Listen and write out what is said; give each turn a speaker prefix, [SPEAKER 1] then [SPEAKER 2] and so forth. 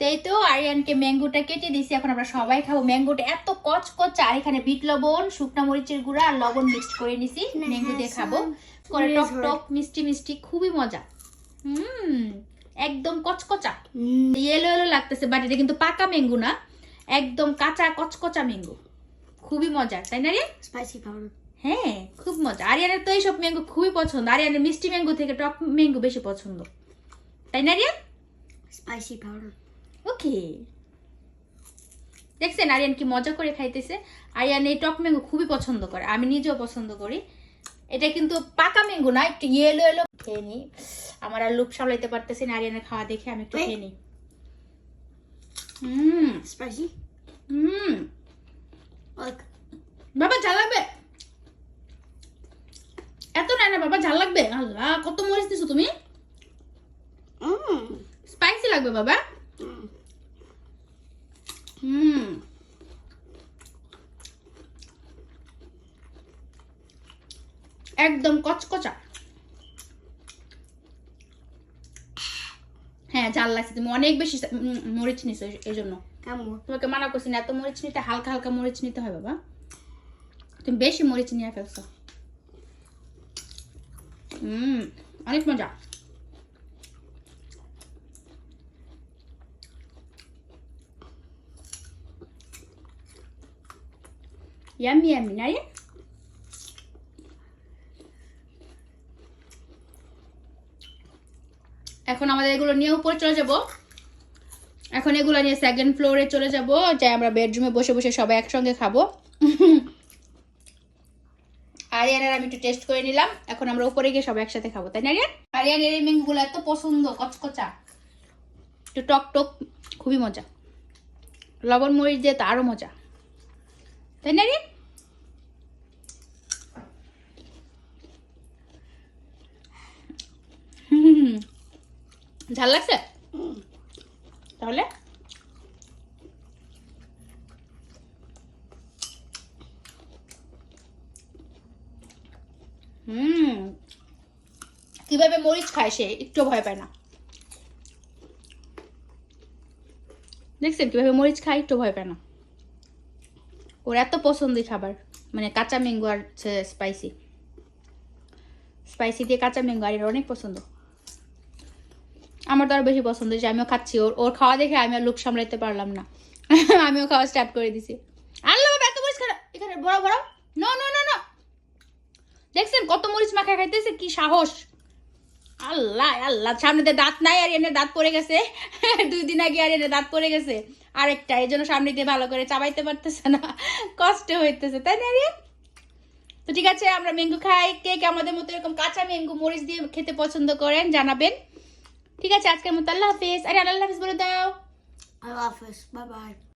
[SPEAKER 1] তো এই তো আরিয়ানকে ম্যাঙ্গোটা কেটে দিয়েছি এখন আমরা সবাই খাব। ম্যাঙ্গোটা এত কচ কচ আর এখানে বিট লবণ শুকনা মরিচের গুঁড়া আর লবণ মিক্সড করে নিছি। ম্যাঙ্গো দিয়ে খাব। করে টক টক মিষ্টি মিষ্টি খুবই মজা। হুম একদম কচকচা। ইয়েলো ইয়েলো লাগতেছে বাট এটা কিন্তু পাকা ম্যাঙ্গো না। একদম কাঁচা কচকচা ম্যাঙ্গো। খুবই মজার তাই না রে?
[SPEAKER 2] Spicy powder.
[SPEAKER 1] হ্যাঁ খুব মজা। আরিয়ানের তো এইসব ম্যাঙ্গো খুবই পছন্দ। আরিয়ানের মিষ্টি ম্যাঙ্গো থেকে টক ম্যাঙ্গো বেশি পছন্দ। তাই না রিয়া
[SPEAKER 2] স্পাইসি powder.
[SPEAKER 1] ওকে দেখছেন আরিয়ান কি মজা করে খাইতেছে। আরিয়ান এই টক ম্যাঙ্গো খুবই পছন্দ করে আমি নিজেও পছন্দ করি। এটা কিন্তু পাকা ম্যাঙ্গো না একটু ইয়েলো এলো খেয়ে নিই আমার আর লুক সামলাইতে পারতেছি না আরিয়ানের খাওয়া দেখে আমি একটু খেয়ে নিই হুম।
[SPEAKER 2] Spicy.
[SPEAKER 1] হুম। বাবা ঝাল লাগবে? এত না না বাবা ঝাল লাগবে? আল্লাহ কত মরিচ দিছো তুমি. স্পাইসি লাগবে বাবা. হুম। একদম কচকচা। হ্যাঁ ঝাল লাগছে। তুমি অনেক বেশি মরিচ নিছো এই- জন্য তোমাকে মানা করছি না এত মরিচ নিতে হালকা হালকা মরিচ নিতে হয় বাবা। তুমি বেশি মরিচ নিয়ে ফেলছো। হুম অনেক মজা। ইয়ামি না রে এখন আমাদের এগুলো নিয়ে উপরে চলে যাব। এখন এগুলো নিয়ে সেকেন্ড ফ্লোরে চলে যাব, যাই আমরা বেডরুমে বসে বসে সবাই একসঙ্গে খাব। আরিয়ানের আমি একটু টেস্ট করে নিলাম। এখন আমরা উপরে গিয়ে সবাই একসাথে খাব, তাই না আরিয়ান? আরিয়ানের এই এত পছন্দ, কচকচা। একটু টক টক, খুবই মজা। লবণ মরিচ দিয়ে তো আরও মজা। তাই না হুম। ঝাল লাগছে? তাহলে? হুম। কীভাবে মরিচ খায় সে? একটু ভয় পায় না। দেখছেন কীভাবে মরিচ খায়? একটু ভয় পায় না। ওর এত পছন্দের খাবার মানে কাঁচা ম্যাঙ্গো আর স্পাইসি স্পাইসি দিয়ে কাঁচা ম্যাঙ্গো, আর এর অনেক পছন্দ। আমার তো আরও বেশি পছন্দ যে আমিও খাচ্ছি। ওর ওর খাওয়া দেখে আমি আর লোক সামলাইতে পারলাম না। আমিও খাওয়া স্টার্ট করে দিছি। আল্লাহ বাবা, এত মরিচ খারাপ এখানে বড় বড়। নো নো নো নো দেখছেন কত মরিচ মাখা খাইতেছে? কি সাহস। আল্লাহ আল্লাহ। সামনে দিয়ে দাঁত নাই আর এনে দাঁত পড়ে গেছে। দুই দিন আগে আর এনে দাঁত পড়ে গেছে। আরেকটা, এই জন্য সামনে দিয়ে ভালো করে চাবাইতে পারতেছে না। কষ্ট হইতেছে, তাই না আরিয়ান তো ঠিক আছে, আমরা ম্যাঙ্গো খাই। কে কে আমাদের মতো এরকম কাঁচা ম্যাঙ্গো মরিচ দিয়ে খেতে পছন্দ করেন, জানাবেন। ঠিক আছে, আজকের মতো আল্লাহ হাফিজ আরে আল্লাহ হাফিজ বলে দাও
[SPEAKER 2] আল্লাহ love বাই bye.